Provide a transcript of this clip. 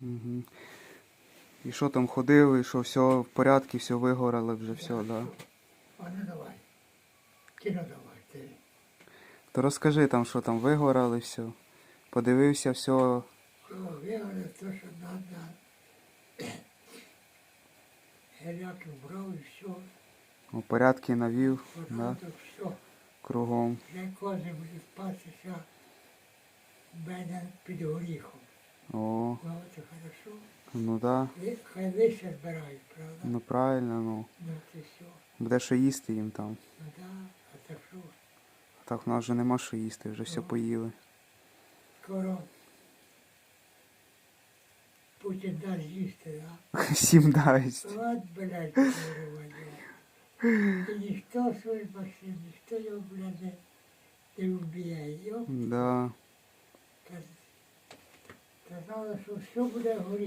Угу. І що там ходили, що все в порядку, все вигорали вже, все, так. Да. А ну давай. Кіно давай. Ти. То розкажи там, що там вигорали, все. Подивився, все. Що виграли, то, що треба. Геляки вбрав і все. У порядки навів, да, все. кругом. Вже кози буде спатися в мене під горіхом. О, Ну, це хорошо. ну да. Ви- Хай лише збирають, правда? Ну правильно, ну. Ну, це все. Буде що їсти їм там. Ну да, а так що? Так в нас вже нема що їсти, вже все поїли. Скоро Путін дасть їсти, да? Всім дасть. От, блядь, курва, я. І ніхто свій Максим, ніхто його, блядь, не, не вб'є. Йо, Да. Казали, що все буде горіти.